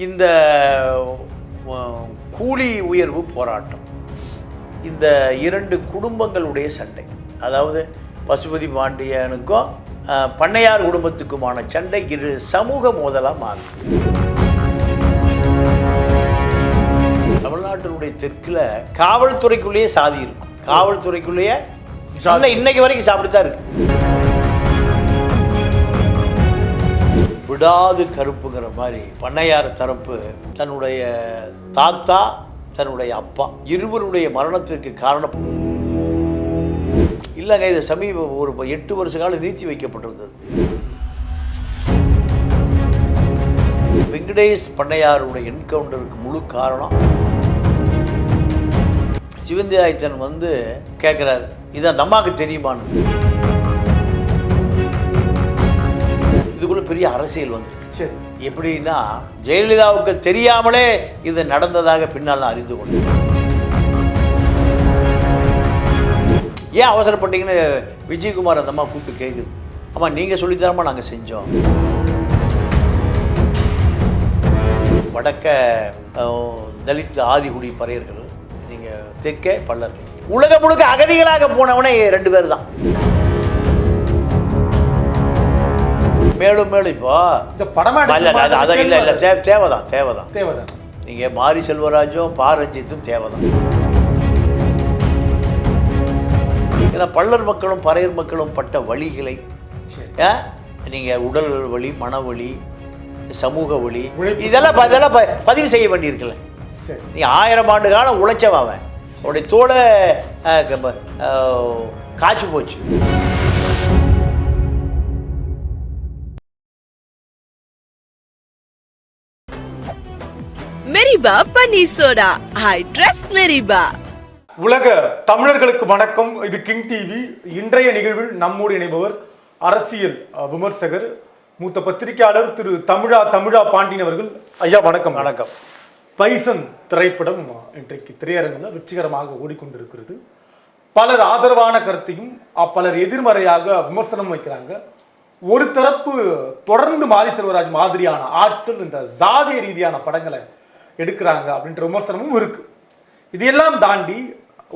இந்த கூலி உயர்வு போராட்டம். இந்த இரண்டு குடும்பங்களுடைய சண்டை. அதாவது பசுபதி பாண்டியனுக்கும் பண்ணையார் குடும்பத்துக்குமான சண்டை இரு சமூக மோதலாக மாறும். தமிழ்நாட்டினுடைய தெற்கில் காவல்துறைக்குள்ளேயே சாதி இருக்கும். காவல்துறைக்குள்ளேயே இன்னைக்கு வரைக்கும் சாப்பிட்டு தான் இருக்கு. விடாது கருப்புங்கிற மாதிரி பண்ணையார் தரப்பு தன்னுடைய தாத்தா தன்னுடைய அப்பா இருவருடைய மரணத்திற்கு காரணம். இல்லைங்க இது சமீப ஒரு எட்டு வருஷ காலம் நீத்தி வைக்கப்பட்டிருந்தது. வெங்கடேஷ் பண்ணையாருடைய என்கவுண்டருக்கு முழு காரணம். சிவந்தியாயத்தன் வந்து கேட்குறாரு இது அந்த அம்மாவுக்கு தெரியுமான்னு? பெரிய அரசியல் வந்திருக்கு. சரி. எப்படின்னா ஜெயலலிதாவுக்கு தெரியாமலே இது நடந்ததாக பின்னால் அறிந்து கொண்டேன். ஏன் அவசரப்பட்டீங்கன்னு விஜயகுமார் அந்த அம்மா கூப்பிட்டு கேட்குது அம்மா நீங்கள் சொல்லித்தரமா நாங்கள் செஞ்சோம். வடக்க தலித் ஆதிகுடி பறையர்கள் நீங்கள் தெற்கே பல்லர்கள் உலகம் முழுக்க அகதிகளாக போனவனே ரெண்டு பேர் தான் மேலும் மேலும் இப்போ படமா இல்ல அது அது இல்லை இல்லை தே தேவைதான் தேவைதான். தேவைதான். நீங்கள் மாரி செல்வராஜும் பா ரஞ்சித்தும் தேவைதான். ஏன்னா பள்ளர் மக்களும் பறையர் மக்களும் பட்ட வழிகளை நீங்கள் உடல் வலி மனவலி சமூக உழைப்பு. இதெல்லாம் இதெல்லாம் பதிவு செய்ய வேண்டியிருக்குல்ல. நீ ஆயிரம் ஆண்டு காலம் உழைச்சவன் அவன். அவனுடைய தோலை காய்ச்சி போச்சு. Meriba panneer soda. I trust Meriba. உலக தமிழர்களுக்கு வணக்கம். இது கிங் டிவி. இன்றைய நிகழ்வில் நம்மோடு இணைபவர் அரசியல் விமர்சகர் மூத்த பத்திரிகையாளர் திரு தமிழா தமிழா பாண்டியன் அவர்கள். ஐயா வணக்கம். வணக்கம். பைசன் திரைப்படம் இன்றைக்கு திரையரங்கில் வெற்றிகரமாக ஓடிக்கொண்டிருக்கிறது. பலர் ஆதரவான கருத்தையும் பலர் எதிர்மறையாக விமர்சனம் வைக்கிறாங்க. ஒரு தரப்பு தொடர்ந்து மாரி செல்வராஜ் மாதிரியான ஆட்கள் இந்த ஜாதிய ரீதியான படங்களை எடுக்கிறாங்க அப்படின்ற விமர்சனமும் இருக்கு. இதையெல்லாம் தாண்டி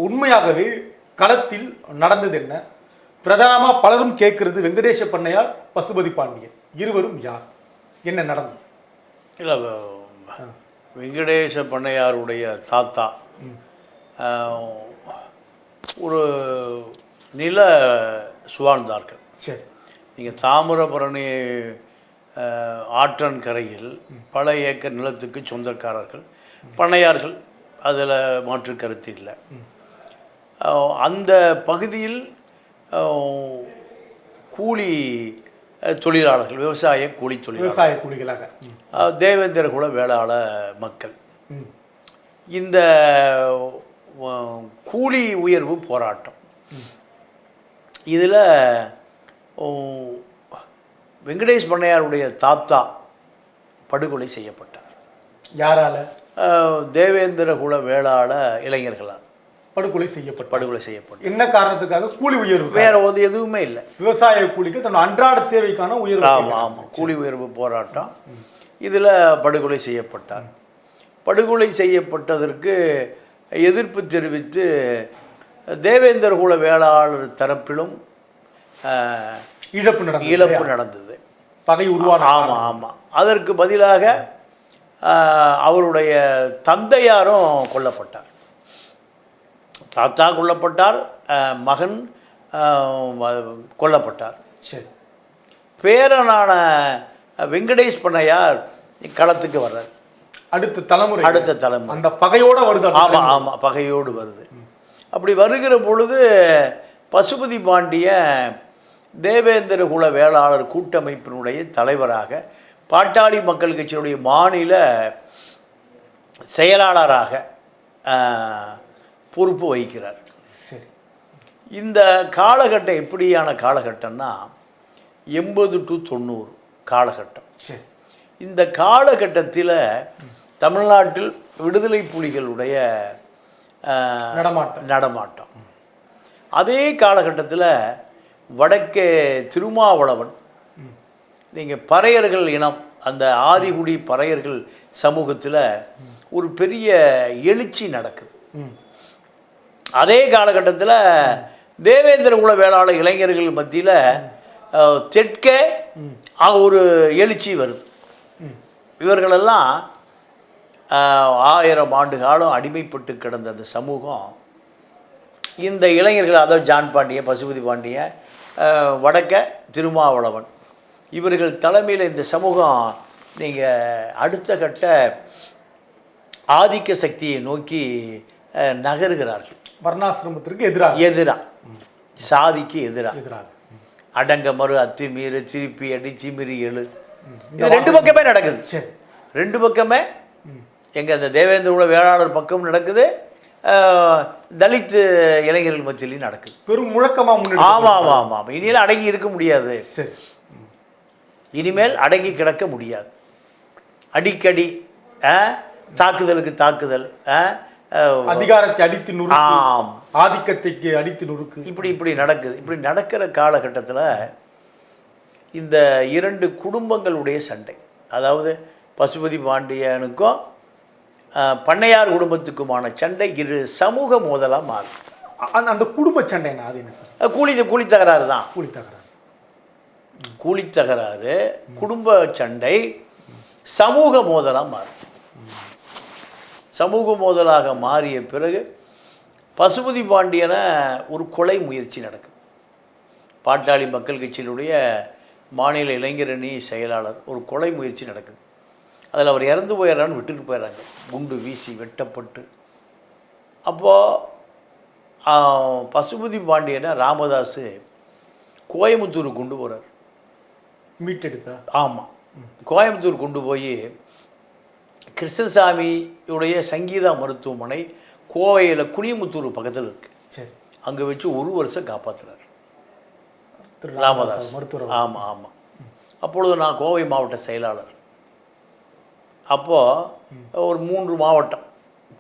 உண்மையாகவே களத்தில் நடந்தது என்ன? பிரதானமா பலரும் கேட்கிறது வெங்கடேஷ பண்ணையார் பசுபதி பாண்டியன். இருவரும் யார்? என்ன நடந்தது? இல்லை வெங்கடேச பண்ணையாருடைய தாத்தா ஒரு நில சுவாழ்ந்தார்கள் சரி. நீங்கள் தாமிரபரணி ஆற்றன் கரையில் பல ஏக்கர் நிலத்துக்கு சொந்தக்காரர்கள் பண்ணையார்கள் அதில் மாற்று கருத்து இல்லை. அந்த பகுதியில் கூலி தொழிலாளர்கள் விவசாய கூலி தொழிலாளர்கள். விவசாய கூலிகளாக. தேவேந்திர குல வேளாள மக்கள். இந்த கூலி உயர்வு போராட்டம். இதில் வெங்கடேஷ் பண்ணையாருடைய தாத்தா படுகொலை செய்யப்பட்டார். யாரால? தேவேந்திர குல வேளாள இளைஞர்களால் படுகொலை செய்யப்பட்ட படுகொலை செய்யப்பட்டார். என்ன காரணத்துக்காக? கூலி உயர்வு வேற ஒரு எதுவுமே இல்லை. விவசாய கூலிக்கு தன் அன்றாட தேவைக்கான உயர்வு ஆமாம். ஆமாம் கூலி உயர்வு போராட்டம். இதில் படுகொலை செய்யப்பட்டார். படுகொலை செய்யப்பட்டதற்கு எதிர்ப்பு தெரிவித்து தேவேந்திர குல வேளாளர் தரப்பிலும் இழப்பு நடந்தது இழப்பு நடந்தது. பகை உருவான ஆமாம் ஆமாம் அதற்கு பதிலாக அவருடைய தந்தையாரும் கொல்லப்பட்டார். தாத்தா கொல்லப்பட்டார் மகன் கொல்லப்பட்டார். சரி. பேரனான வெங்கடேஷ் பண்ணையார் களத்துக்கு வர்றார். அடுத்த தலைமுறை. அடுத்த தலைமுறை. அந்த பகையோட வருது ஆமாம் ஆமாம் பகையோடு வருது. அப்படி வருகிற பொழுது பசுபதி பாண்டியன் தேவேந்திர குல வேளாளர் கூட்டமைப்பினுடைய தலைவராக பாட்டாளி மக்கள் கட்சியினுடைய மாநில செயலாளராக பொறுப்பு வகிக்கிறார். சரி. இந்த காலகட்டம் எப்படியான காலகட்டம்னா எண்பது டு தொண்ணூறு காலகட்டம். சரி. இந்த காலகட்டத்தில் தமிழ்நாட்டில் விடுதலை புலிகளுடைய நடமாட்டம். நடமாட்டம். அதே காலகட்டத்தில் வடக்கே திருமாவளவன். நீங்கள் பறையர்கள் இனம் அந்த ஆதிகுடி பறையர்கள் சமூகத்தில் ஒரு பெரிய எழுச்சி நடக்குது. அதே காலகட்டத்தில் தேவேந்திர குல வேளாளர் இளைஞர்கள் மத்தியில் தெற்கே ஒரு எழுச்சி வருது. இவர்களெல்லாம் ஆயிரம் ஆண்டு காலம் அடிமைப்பட்டு கிடந்த அந்த சமூகம் இந்த இளைஞர்கள் அதாவது ஜான் பாண்டியன் பசுபதி பாண்டியன் வடக்க திருமாவளவன். இவர்கள் தலைமையில் இந்த சமூகம் நீங்கள் அடுத்த கட்ட ஆதிக்க சக்தியை நோக்கி நகருகிறார்கள். வர்ணாசிரமத்திற்கு எதிராக. எதிராக சாதிக்கு எதிராக எதிராக. அடங்க மறு அத்துமீறு திருப்பி அடி திமிரி எழு. இது ரெண்டு பக்கமே நடக்குது. ரெண்டு பக்கமே எங்க அந்த தேவேந்திர குல வேளாளர் பக்கம் நடக்குது. தலித் இளைஞர்கள் மத்தியிலையும் நடக்குது. பெரும் முழக்கமா முன்னெடுத்து ஆமாம் ஆமாம் ஆமாம் இனிமேல் அடங்கி இருக்க முடியாது. சரி. இனிமேல் அடங்கி கிடக்க முடியாது. அடிக்கடி தாக்குதலுக்கு தாக்குதல் அதிகாரத்தை அடித்து ஆம். ஆதிக்கத்தைக்கு அடித்து நுறுக்கு. இப்படி இப்படி நடக்குது. இப்படி நடக்கிற காலகட்டத்தில் இந்த இரண்டு குடும்பங்களுடைய சண்டை. அதாவது பசுபதி பாண்டியனுக்கும் பண்ணையார் குடும்பத்துக்குமான சண்டை இரு சமூக மோதலாக மாறும். அந்த அந்த குடும்ப சண்டைனா அது என்ன சார்? கூலி கூலி தகராறு தான். கூலி தகராறு. கூலி தகராறு குடும்ப சண்டை சமூக மோதலாக மாறும். சமூக மோதலாக மாறிய பிறகு பசுபதி பாண்டியனை ஒரு கொலை முயற்சி நடக்குது. பாட்டாளி மக்கள் கட்சியினுடைய மாநில இளைஞரணி செயலாளர் ஒரு கொலை முயற்சி நடக்குது. அதில் அவர் இறந்து போயிடறான்னு விட்டுட்டு போயிடுறாங்க. குண்டு வீசி வெட்டப்பட்டு. அப்போது பசுபதி பாண்டியனை ராமதாஸ் கோயம்புத்தூர் கொண்டு போகிறார் மீட்டெடுத்தா? ஆமாம் கோயம்புத்தூர் கொண்டு போய் கிருஷ்ணசாமியுடைய சங்கீதா மருத்துவமனை கோவையில் குனியமுத்தூர் பக்கத்தில் இருக்கு. சரி. அங்கே வச்சு ஒரு வருஷம் காப்பாற்றுறார் ராமதாஸ். மருத்துவர் ஆமாம் ஆமாம் அப்பொழுது நான் கோவை மாவட்ட செயலாளர். அப்போது ஒரு மூன்று மாவட்டம்.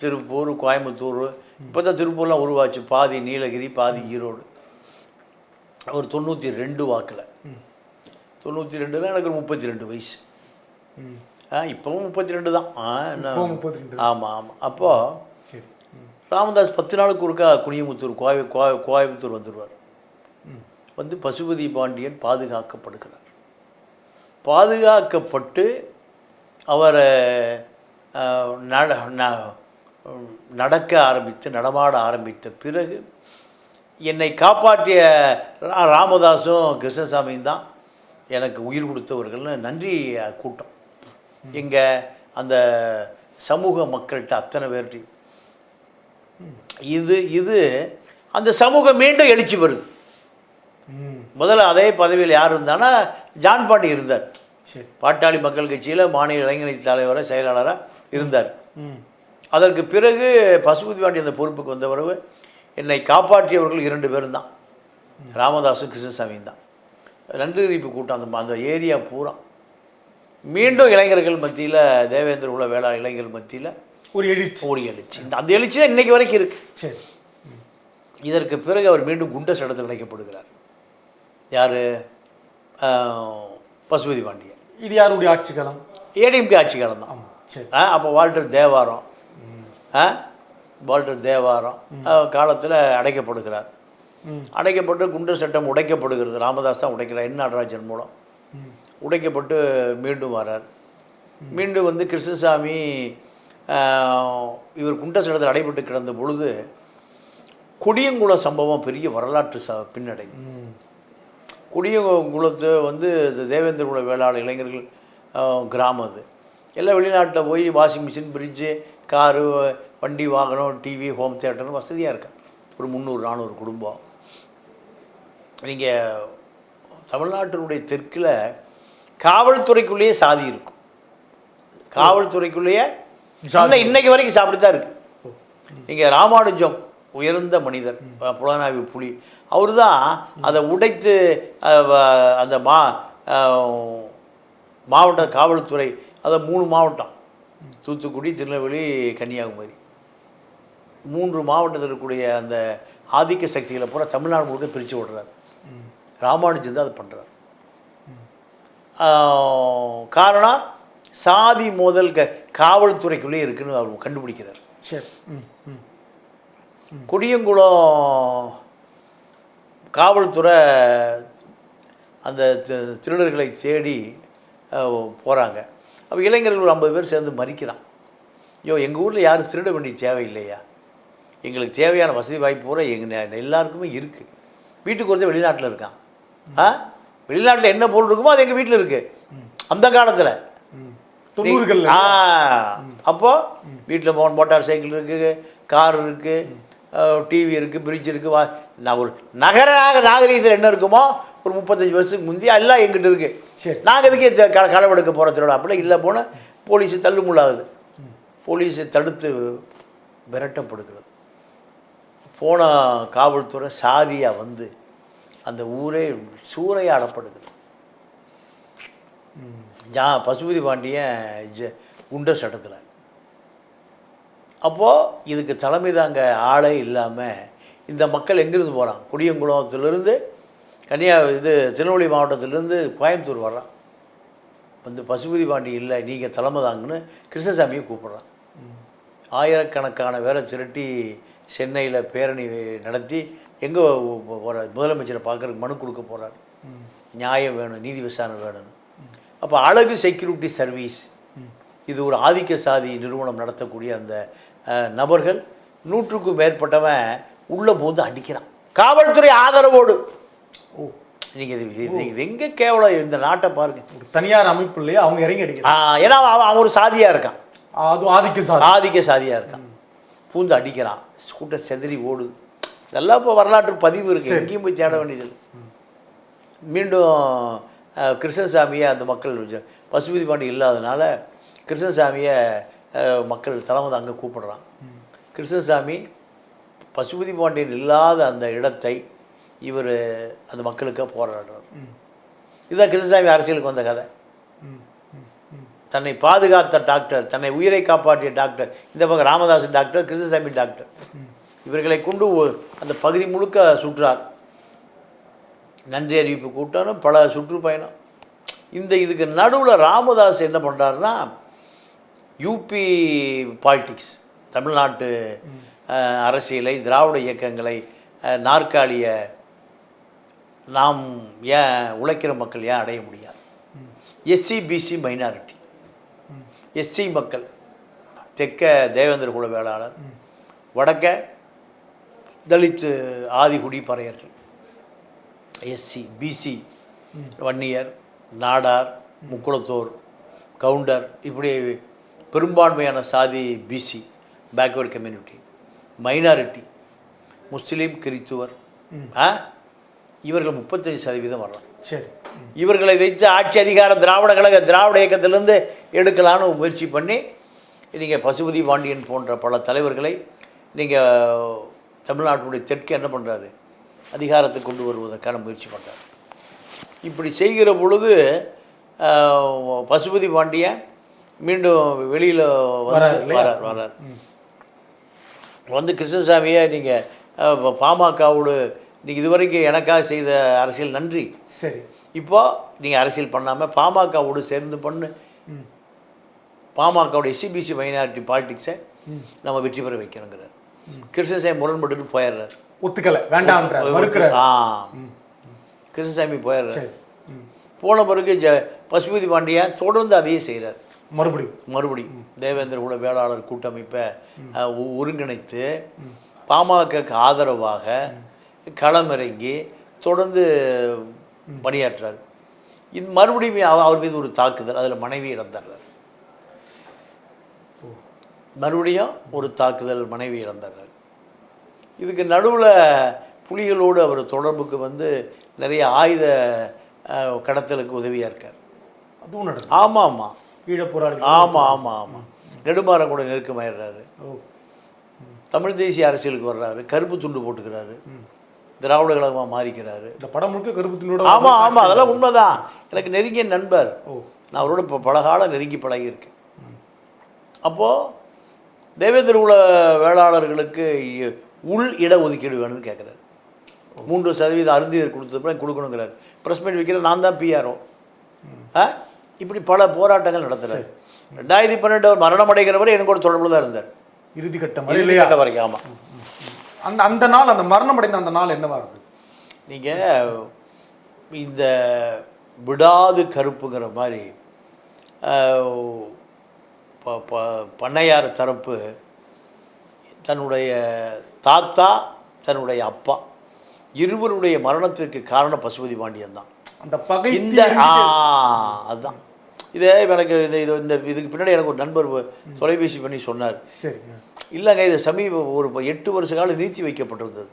திருப்பூர் கோயம்புத்தூர் இப்போ தான் திருப்பூர்லாம் உருவாச்சு. பாதி நீலகிரி பாதி ஈரோடு. ஒரு தொண்ணூற்றி ரெண்டு வாக்கில். தொண்ணூற்றி ரெண்டுனா எனக்கு ஒரு முப்பத்தி ரெண்டு வயசு. ஆ இப்போவும் முப்பத்தி ரெண்டு தான். முப்பத்தி ரெண்டு ஆமாம் ஆமாம் அப்போது ராமதாஸ் பத்து நாளுக்கு ஒருக்கா குனியமுத்தூர் கோய கோய கோயம்புத்தூர் வந்துடுவார் வந்து பசுபதி பாண்டியன் பாதுகாக்கப்படுகிறார். பாதுகாக்கப்பட்டு அவரை நடக்க ஆரம்பித்து நடமாட ஆரம்பித்த பிறகு என்னை காப்பாற்றிய ராமதாஸும் கிருஷ்ணசாமியும் தான் எனக்கு உயிர் கொடுத்தவர்கள்னு நன்றி கூட்டம். இங்கே அந்த சமூக மக்கள்கிட்ட அத்தனை பேர்ட்டையும் இது இது அந்த சமூகம் மீண்டும் எழுச்சி வருது முதல்ல அதே பதவியில் யார் இருந்தானா ஜான் பாண்டி இருந்தார். சரி. பாட்டாளி மக்கள் கட்சியில் மாநில இளைஞரணி தலைவராக செயலாளராக இருந்தார். ம். அதற்கு பிறகு பசுபதி பாண்டி அந்த பொறுப்புக்கு வந்த பிறகு என்னை காப்பாற்றியவர்கள் இரண்டு பேரும் தான். ராமதாஸும் கிருஷ்ணசாமியும் தான். நன்றி அறிவிப்பு கூட்டம் அந்த அந்த ஏரியா பூரா. மீண்டும் இளைஞர்கள் மத்தியில் தேவேந்திர குல வேளா இளைஞர்கள் மத்தியில் ஒரு எழுச்சி. ஒரு எழுச்சி. இந்த அந்த எழுச்சி தான் இன்னைக்கு வரைக்கும் இருக்குது சரி. இதற்கு பிறகு அவர் மீண்டும் குண்டஸ் இடத்தில் அழைக்கப்படுகிறார் யார்? பசுபதி பாண்டியன். இது யாருடைய ஆட்சி காலம் ஏடிஎம்கே ஆட்சி காலம் தான் சரி. அப்போ வால்டர் தேவாரம். ஆ வால்டர் தேவாரம். காலத்தில் அடைக்கப்படுகிறார். அடைக்கப்பட்டு குண்டர் சட்டம் உடைக்கப்படுகிறது. ராமதாஸ் தான் உடைக்கிறார். என் நடராஜன் மூலம். உடைக்கப்பட்டு மீண்டும் வரார். மீண்டும் வந்து கிருஷ்ணசாமி இவர் குண்டர் சட்டத்தில் அடைபட்டு கிடந்த பொழுது கொடியங்குளம் சம்பவம் பெரிய வரலாற்று ச பின்னடை. ம் குடியங்குளத்து வந்து இந்த தேவேந்திர குல வேளாளர் இளைஞர்கள் கிராமம் அது. எல்லாம் வெளிநாட்டில் போய் வாஷிங் மிஷின் ஃப்ரிட்ஜு காரு வண்டி வாகனம் டிவி ஹோம் தியேட்டர்னு வசதியாக இருக்கு. ஒரு முந்நூறு நானூறு குடும்பம். நீங்கள் தமிழ்நாட்டினுடைய தெற்கில் காவல்துறைக்குள்ளேயே சாதி இருக்கும். காவல்துறைக்குள்ளேயே இன்னைக்கு வரைக்கும் சாப்பிட்டு தான் இருக்குது நீங்கள் ராமானுஜம் உயர்ந்த மனிதர் புலனாய்வு புலி. அவர் தான் அதை உடைத்து வ- அந்த மா மாவட்ட காவல்துறை அதை மூணு மாவட்டம். தூத்துக்குடி திருநெல்வேலி கன்னியாகுமரி. மூன்று மாவட்டத்தில் இருக்கக்கூடிய அந்த ஆதிக்க சக்திகளை பூரா தமிழ்நாடு முழுக்க பிரித்து விடுறார் ராமானுஜன் தான் அதை பண்ணுறார் காரணம் சாதி மோதல் க காவல்துறைக்குள்ளே இருக்குன்னு அவர் கண்டுபிடிக்கிறார். சரி. ம். கொடியங்குளம் காவல்துறை அந்த திருடர்களை தேடி போகிறாங்க அப்போ இளைஞர்கள் ஒரு ஐம்பது பேர் சேர்ந்து மறிக்கிறான். ஐயோ எங்கள் ஊரில் யாரும் திருட வேண்டிய தேவையில்லையா? எங்களுக்கு தேவையான வசதி வாய்ப்பு பூரா எங்கள் எல்லாருக்குமே இருக்குது வீட்டுக்கு ஒருத்தர் வெளிநாட்டில் இருக்கான். ஆ? வெளிநாட்டில் என்ன பொருள் இருக்குமோ அது எங்கள் வீட்டில் இருக்குது அந்த காலத்தில். ம். தொண்ணூறுகள்ல. ஆ. அப்போ வீட்டில் மோ மோட்டார் சைக்கிள் இருக்குது கார் இருக்குது டிவி இருக்குது ஃப்ரிட்ஜ் இருக்குது வா நான் ஒரு நகராக நாகரீகத்தில் என்ன இருக்குமோ ஒரு முப்பத்தஞ்சு வருஷத்துக்கு முந்தைய எல்லாம் எங்கிட்ட இருக்குது சரி. நாங்கள் இதுக்கே க களவெடுக்க போகிற திருவிழா? அப்படிலாம் இல்லை போனால் போலீஸ் தள்ளுமுள்ளாகுது. போலீஸ் தடுத்து விரட்டப்படுகிறது. போன காவல்துறை சாதியாக வந்து அந்த ஊரே சூறையாடப்படுகிறது. ஜா பசுபதி பாண்டியன் ஜ குண்டர் சட்டத்தில். அப்போது இதுக்கு தலைமை தாங்க ஆளே இல்லாமல் இந்த மக்கள் எங்கேருந்து போகிறான் குடியங்குளத்திலிருந்து கன்னியா இது திருநெல்வேலி மாவட்டத்திலேருந்து கோயம்புத்தூர் வர்றான். வந்து பசுபதி பாண்டி இல்லை நீங்கள் தலைமை தாங்கன்னு கிருஷ்ணசாமியை கூப்பிட்றான். ஆயிரக்கணக்கான வேலை திரட்டி சென்னையில் பேரணி நடத்தி எங்கே போகிற முதலமைச்சரை பார்க்குறதுக்கு மனு கொடுக்க போகிறார் நியாயம் வேணும் நீதி விசாரணை வேணும்னு. அப்போ அழகு செக்யூரிட்டி சர்வீஸ் இது ஒரு ஆதிக்க சாதி நிறுவனம் நடத்தக்கூடிய அந்த நபர்கள் நூற்றுக்கும் மேற்பட்டவன் உள்ளே போந்து அடிக்கிறான். காவல்துறை ஆதரவோடு. ஓ நீங்கள் இது எங்கே கேவலம் இந்த நாட்டை பாருங்க. ஒரு தனியார் அமைப்பு இல்லையா? அவங்க இறங்கி ஆ, அடிக்கிறாங்க ஏன்னா அவன் அவன் ஒரு சாதியாக இருக்கான். அதுவும் ஆதிக்க சாதி. ஆதிக்க சாதியாக இருக்கான். பூந்து அடிக்கிறான். கூட்டம் செதறி ஓடுது. இதெல்லாம் இப்போ வரலாற்று பதிவு இருக்குது எங்கேயும் போய் தேட வேண்டியதில்லை மீண்டும் கிருஷ்ணசாமியை அந்த மக்கள் பசுபதி பாண்டி இல்லாதனால கிருஷ்ணசாமியை மக்கள் தலைமை அங்கே கூப்பிடுறான். கிருஷ்ணசாமி பசுபதி பாண்டியன் இல்லாத அந்த இடத்தை இவர் அந்த மக்களுக்காக போராடுறார். இதுதான் கிருஷ்ணசாமி அரசியலுக்கு வந்த கதை. தன்னை பாதுகாத்த டாக்டர் தன்னை உயிரை காப்பாற்றிய டாக்டர் இந்த பக்கம் ராமதாஸ் டாக்டர் கிருஷ்ணசாமி டாக்டர். இவர்களை கொண்டு அந்த பகுதி முழுக்க சுற்றார். நன்றி அறிவிப்பு கூட்டணும் பல சுற்றுப்பயணம். இந்த இதுக்கு நடுவில் ராமதாஸ் என்ன பண்ணுறாருன்னா யூபி பாலிட்டிக்ஸ் தமிழ்நாட்டு அரசியலை திராவிட இயக்கங்களை நாற்காலிய நாம் ஏன் உழைக்கிற மக்கள் ஏன் அடைய முடியாது? எஸ்சி பிசி மைனாரிட்டி எஸ்சி மக்கள் தெற்க தேவேந்திர குல வேளாளர் வடக்க தலித்து ஆதிகுடி பறையர்கள். எஸ்சி பிசி வன்னியர் நாடார் முக்குளத்தோர் கவுண்டர் இப்படி பெரும்பான்மையான சாதி பிசி பேக்வேர்டு கம்யூனிட்டி மைனாரிட்டி முஸ்லீம் கிறித்துவர் ஆ? இவர்கள் முப்பத்தஞ்சு சதவீதம் வரலாம். சரி. இவர்களை வைத்து ஆட்சி அதிகாரம் திராவிட கழக திராவிட இயக்கத்திலிருந்து எடுக்கலான்னு முயற்சி பண்ணி நீங்கள் பசுபதி பாண்டியன் போன்ற பல தலைவர்களை நீங்கள் தமிழ்நாட்டுடைய தெற்கு என்ன பண்ணுறாரு அதிகாரத்துக்கு கொண்டு வருவதற்கான முயற்சி பண்ணுறாரு இப்படி செய்கிற பொழுது பசுபதி பாண்டியன் மீண்டும் வெளியில் வரார்? வரார் வரார் வந்து கிருஷ்ணசாமியை நீங்கள் பாமகவோடு நீங்கள் இதுவரைக்கும் எனக்காக செய்த அரசியல் நன்றி. சரி. இப்போ நீங்கள் அரசியல் பண்ணாமல் பாமகவோடு சேர்ந்து பண்ணு. பாமகவோட எஸ்சிபிசி மைனாரிட்டி பாலிடிக்ஸை நம்ம வெற்றி பெற வைக்கணுங்கிறார். கிருஷ்ணசாமி முரண்பட்டு போயிடுறார். ஒத்துக்கல மறுக்கிறார். ஆ. கிருஷ்ணசாமி போயிடுறார். போன பிறகு ஜ பசுபதி பாண்டியன் தொடர்ந்து அதையே செய்கிறார் மறுபடியும் மறுபடியும் தேவேந்திர குல வேளாளர் கூட்டமைப்பை ஒருங்கிணைத்து பாமகக்கு ஆதரவாக களமிறங்கி தொடர்ந்து பணியாற்றார். இது மறுபடியும் அவ- அவர் மீது ஒரு தாக்குதல் அதில் மனைவி இழந்துடுறார் மறுபடியும் ஒரு தாக்குதல் மனைவி இழந்துடுறார் இதுக்கு நடுவில் புலிகளோடு அவர் தொடர்புக்கு வந்து நிறைய ஆயுத கடத்தலுக்கு உதவியாக இருக்கார். அதுவும் நடக்கும் ஆமாம் ஆமாம். ஈழ போராளி ஆமாம் ஆமாம் ஆமாம் நெடுமாறன் கூட நெருக்கமாயிடுறாரு. தமிழ் தேசிய அரசியலுக்கு வர்றாரு. கருப்பு துண்டு போட்டுக்கிறாரு. திராவிட கழகமாக மாறிக்கிறாரு. இந்த படம் முழுக்க கருப்பு துணியோட ஆமாம் ஆமாம் அதெல்லாம் உண்மைதான். எனக்கு நெருங்கிய நண்பர். நான் அவரோட இப்போ பல காலம் நெருங்கி பழகியிருக்கேன். அப்போது தேவேந்திர குல வேளாளர்களுக்கு உள் இட ஒதுக்கீடு வேணும்னு கேட்குறாரு மூன்று சதவீதம் அருந்தியர் கொடுத்தப்பறம் கொடுக்கணுங்கிறாரு. ப்ரெஸ் மீட் வைக்கிற நான் தான் பிஆர்ஓ ஆ? இப்படி பல போராட்டங்கள் நடத்துகிறார் ரெண்டாயிரத்தி பன்னெண்டு அவர் மரணம் அடைகிற வரை எனக்கு ஒரு தொடர்பு தான் இருந்தார். இறுதி கட்டம் வரை இல்லையா? இறுதிக்கட்ட வரைக்கும் ஆமாம் அந்த அந்த நாள் அந்த மரணம் அடைந்த அந்த நாள் என்னவா இருந்தது? நீங்கள் இந்த விடாது கருப்புங்கிற மாதிரி பண்ணையார் தரப்பு தன்னுடைய தாத்தா தன்னுடைய அப்பா இருவருடைய மரணத்திற்கு காரணம் பசுபதி பாண்டியன் தான். அந்த பகை இந்த அதுதான் இதே எனக்கு இது இது இந்த இதுக்கு பின்னாடி எனக்கு ஒரு நண்பர் தொலைபேசி பண்ணி சொன்னார். சரி இல்லைங்க இது சமீப ஒரு எட்டு வருஷ காலம் நீத்தி வைக்கப்பட்டிருந்தது.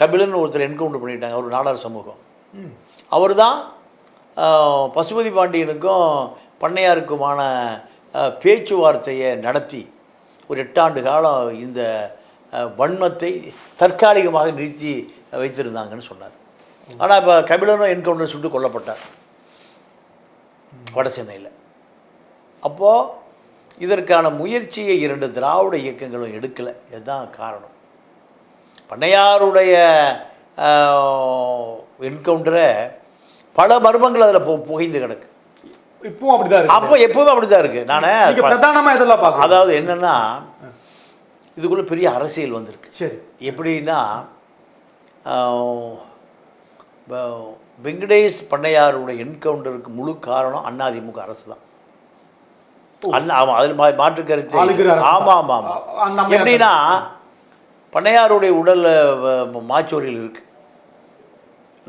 கபிலன் ஒருத்தர் என்கவுண்டர் பண்ணிட்டாங்க அவர் நாடார் சமூகம். அவர் தான் பசுபதி பாண்டியனுக்கும் பண்ணையாருக்குமான பேச்சுவார்த்தையை நடத்தி ஒரு எட்டாண்டு காலம் இந்த வன்மத்தை தற்காலிகமாக நிறுத்தி வைத்திருந்தாங்கன்னு சொன்னார். ஆனால் இப்போ கபிலனும் என்கவுண்டர் சுட்டு கொல்லப்பட்டார். வட சென்னையில் அப்போது இதற்கான முயற்சியை இரண்டு திராவிட இயக்கங்களும் எடுக்கலை. இதுதான் காரணம். பண்ணையாருடைய என்கவுண்டரை பல மர்மங்கள் அதில் பு புகைந்து கிடக்கு. இப்பவும் அப்படிதான் இருக்கு. அப்போ எப்பவுமே அப்படி தான் இருக்குது நான் பிரதானமா இதெல்லாம் பார்க்கலாம் அதாவது என்னென்னா இதுக்குள்ளே பெரிய அரசியல் வந்திருக்கு. சரி. எப்படின்னா வெங்கடேஷ் பண்ணையாருடைய என்கவுண்டருக்கு முழு காரணம் அதிமுக அரசு தான். அண்ணா ஆமாம் அதில் மாற்று கருத்து. ஆமாம் ஆமாம் ஆமாம் எப்படின்னா பண்ணையாருடைய உடலில் மாச்சோரியில் இருக்குது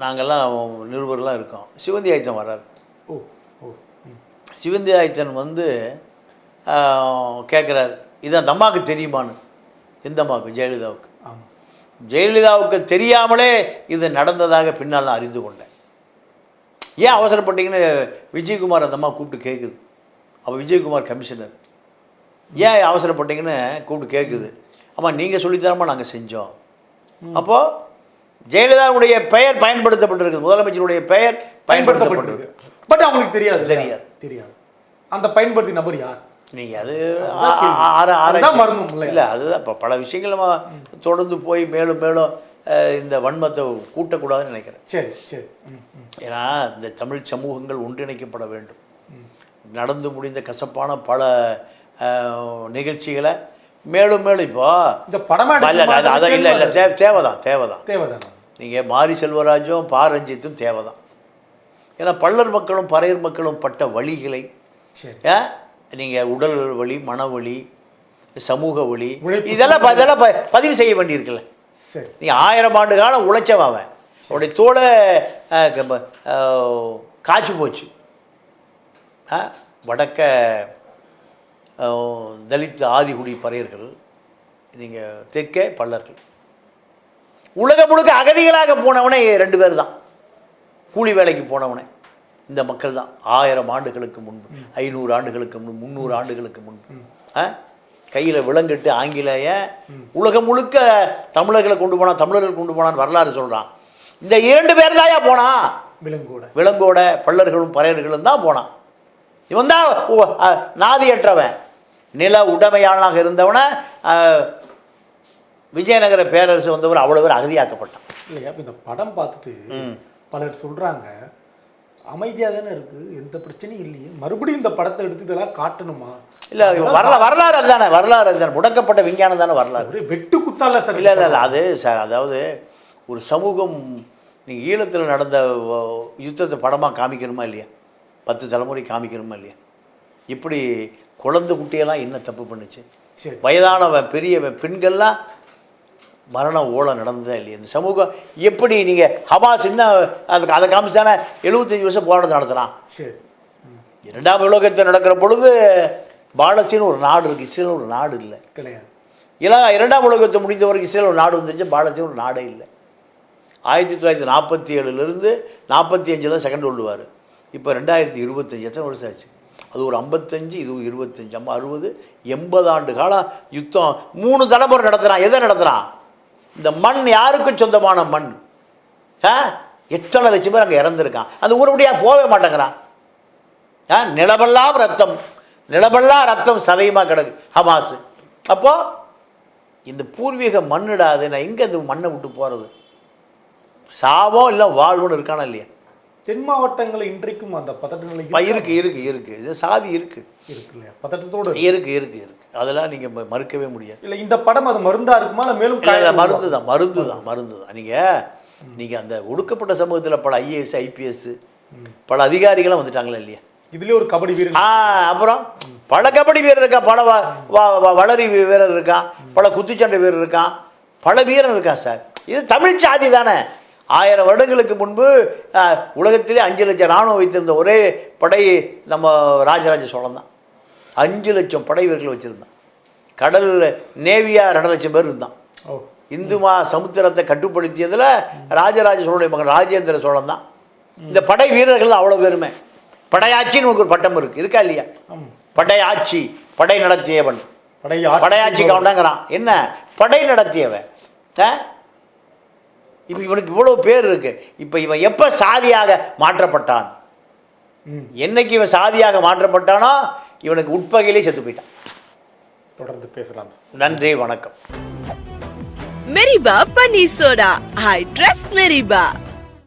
நாங்கள்லாம் நிருபர்லாம் இருக்கோம். சிவந்தி ஆயத்தன் வர்றாரு. ஓ ஓ. சிவந்தி ஆயத்தன் வந்து கேட்குறாரு இது அந்த அம்மாவுக்கு தெரியுமான்னு? எந்த அம்மாவுக்கு ஜெயலலிதாவுக்கு ஜெயலலிதாவுக்கு தெரியாமலே இது நடந்ததாக பின்னால் நான் அறிந்து கொண்டேன். ஏன் அவசரப்பட்டீங்கன்னு விஜயகுமார் அந்த அம்மா கூப்பிட்டு கேட்குது அப்போ விஜயகுமார் கமிஷனர் ஏன் அவசரப்பட்டீங்கன்னு கூப்பிட்டு கேட்குது ஆமாம் நீங்கள் சொல்லித்தரமா நாங்கள் செஞ்சோம் அப்போது ஜெயலலிதாவுடைய பெயர் பயன்படுத்தப்பட்டிருக்கு முதலமைச்சருடைய பெயர் பயன்படுத்தப்பட்டிருக்கு பட் அவங்களுக்கு தெரியாது தெரியாது. தெரியாது அந்த பயன்படுத்தி நபர் யார் நீங்கள் அது அதுதான் கேள்வி. ஆ- ஆ- ஆரா- அதுதான் ஆராய்ச்சி. மர்மம் இல்லையா? இல்லை அதுதான் இப்போ பல விஷயங்கள் நம்ம தொடர்ந்து போய் மேலும் மேலும் இந்த வன்மத்தை கூட்டக்கூடாதுன்னு நினைக்கிறேன். சரி சரி. ஏன்னா இந்த தமிழ் சமூகங்கள் ஒன்றிணைக்கப்பட வேண்டும். நடந்து முடிந்த கசப்பான பல நிகழ்ச்சிகளை மேலும் மேலும் இப்போ இந்த படமா இல்ல, இல்ல, அது- அதான் இல்லை இல்லை தே தேவைதான் தேவைதான். தேவைதானா. நீங்கள் மாரி செல்வராஜும் பா ரஞ்சித்தும் தேவைதான். ஏன்னா பள்ளர் மக்களும் பறையர் மக்களும் பட்ட வழிகளை நீங்கள் உடல் வலி மனவலி சமூக உழைப்பு. இதெல்லாம் இதெல்லாம் பதிவு செய்ய வேண்டியிருக்குல்ல. சரி. நீ ஆயிரம் ஆண்டு காலம் உழைச்சவன் அவன். அவனுடைய தோலை காய்ச்சி போச்சு. வடக்க தலித் ஆதிகுடி பறையர்கள் நீங்கள் தெற்கே பல்லர்கள் உலகம் முழுக்க அகதிகளாக போனவனே ரெண்டு பேர் தான் கூலி வேலைக்கு போனவனே. இந்த மக்கள் தான் ஆயிரம் ஆண்டுகளுக்கு முன்பு ஐநூறு ஆண்டுகளுக்கு முன்பு முந்நூறு ஆண்டுகளுக்கு முன்பு. ஆ? கையில் விலங்கிட்டு ஆங்கிலேய உலகம் முழுக்க தமிழர்களை கொண்டு போனான் தமிழர்கள் கொண்டு போனான்னு வரலாறு சொல்கிறான் இந்த இரண்டு பேர் தாயா போனான் விலங்கோட. விலங்கோட பள்ளர்களும் பறையர்களும் தான் போனான் இவன் தான் நாதியற்றவன். நில உடைமையாளனாக இருந்தவனை விஜயநகர பேரரசு வந்தவர் அவ்வளோ பேர் அகதியாக்கப்பட்டான். இல்லையா? இந்த படம் பார்த்துட்டு. பலர் சொல்றாங்க அமைதியா தானே இருக்கு? எந்த பிரச்சனையும் இல்லையே. மறுபடியும் இந்த படத்தை எடுத்து இதெல்லாம் காட்டணுமா? இல்லை வரல வரலாறு அதுதானே வரலாறு அதுதானே. முடக்கப்பட்ட விஞ்ஞானம் தானே வரலாறு. வெட்டு குத்தால சார் இல்லை இல்லை இல்லை அது சார் அதாவது ஒரு சமூகம் நீங்கள் ஈழத்தில் நடந்த யுத்தத்தை படமாக காமிக்கணுமா இல்லையா? பத்து தலைமுறை காமிக்கணுமா இல்லையா? இப்படி குழந்தை குட்டியெல்லாம் என்ன தப்பு பண்ணுச்சு? சரி. வயதானவன் பெரியவன் பெண்கள்லாம் மரண ஓலை நடந்ததா இல்லையா? இந்த சமூகம் எப்படி நீங்கள் ஹமாஸ் என்ன அதுக்கு அதை காமிச்சு தானே எழுபத்தஞ்சி வருஷம் போராட்டம் நடத்துகிறான் சரி. இரண்டாம் உலகத்தில் நடக்கிற பொழுது பாலஸ்தீன் ஒரு நாடு இருக்குது இஸ்ரேல் ஒரு நாடு இல்லை. கிடையாது. ஏன்னா இரண்டாம் உலகத்தை முடிந்த வரைக்கும் இஸ்ரேல் ஒரு நாடு வந்துச்சு பாலஸ்தீன் ஒரு நாடே இல்லை. ஆயிரத்தி தொள்ளாயிரத்தி நாற்பத்தி ஏழுலேருந்து நாற்பத்தி அஞ்சு தான் செகண்ட் வேர்ல்டு இப்போ ரெண்டாயிரத்தி இருபத்தஞ்சி எத்தனை வருஷம் ஆச்சு? அது ஒரு ஐம்பத்தஞ்சு இது இருபத்தஞ்சு அம்மா அறுபது எண்பது ஆண்டு காலம் யுத்தம். மூணு தலைமுறை நடத்துகிறான் எதை நடத்துகிறான் இந்த மண் யாருக்கு சொந்தமான மண்? ஆ? எத்தனை லட்சம் பேர் அங்கே இறந்துருக்கான். அந்த ஊருபடியாக போகவே மாட்டேங்கிறான் ஆ? நிலமெல்லாம் ரத்தம். நிலமெல்லாம் ரத்தம் சதயமாக கிடக்கு. ஹமாஸு. அப்போது இந்த பூர்வீக மண்ணிடாது நான் எங்கே இந்த மண்ணை விட்டு போகிறது சாபம் இல்லை வாழ்வுன்னு இருக்கானா இல்லையா? தென் மாவட்டங்களில் இன்றைக்கும் அந்த பதட்ட நிலை இருக்கு இருக்கு இருக்கு. இது சாதி இருக்கு. இருக்கு இல்லையா? பதட்டத்தோடு இருக்கு. இருக்கு இருக்கு அதெல்லாம் நீங்க ம- மறுக்கவே முடியாது. இல்ல இந்த படம் அது மருந்தா இருக்குமா? இல்ல மேலும் மருந்து தான் மருந்து தான் மருந்து. தான் நீங்க நீங்க அந்த ஒடுக்கப்பட்ட சமூகத்துல பல ஐஏஎஸ் ஐபிஎஸ் பல அதிகாரிகளும் வந்துட்டாங்களா இல்லையா? இதுலயே ஒரு கபடி வீரன் ஆ அப்புறம் பல கபடி வீரர் இருக்கா? பல வளரி வீரர் இருக்கான் பல குத்துச்சண்டை வீரர் இருக்கான் பல வீரர் இருக்கான் சார்? இது தமிழ் சாதி தானே. ஆயிரம் வருடங்களுக்கு முன்பு உலகத்திலே அஞ்சு லட்சம் ராணுவம் வைத்திருந்த ஒரே படை நம்ம ராஜராஜ சோழன் தான். அஞ்சு லட்சம் படை வீரர்கள் வச்சுருந்தான். கடல் நேவியாக ரெண்டு லட்சம் பேர் இருந்தான். இந்து மா சமுத்திரத்தை கட்டுப்படுத்தியதில் ராஜராஜ சோழனுடைய மகன் ராஜேந்திர சோழன் தான். இந்த படை வீரர்கள் தான் அவ்வளோ பேருமே. படையாச்சின்னு உனக்கு ஒரு பட்டம் இருக்கு. இருக்கா இல்லையா? படையாச்சி படை நடத்தியவன். படை படையாட்சி கவுண்டாங்கிறான் என்ன? படை நடத்தியவன். ஆ? இப்போ இவனுக்கு இவ்வளோ பேர் இருக்கு இப்போ இவன் எப்போ சாதியாக மாற்றப்பட்டான் ம். என்னைக்கு இவன் சாதியாக மாற்றப்பட்டானோ இவனுக்கு உட்பகையிலே செத்து போயிட்டான் தொடர்ந்து பேசலாம் Meriba Paneer Soda. I trust Meriba.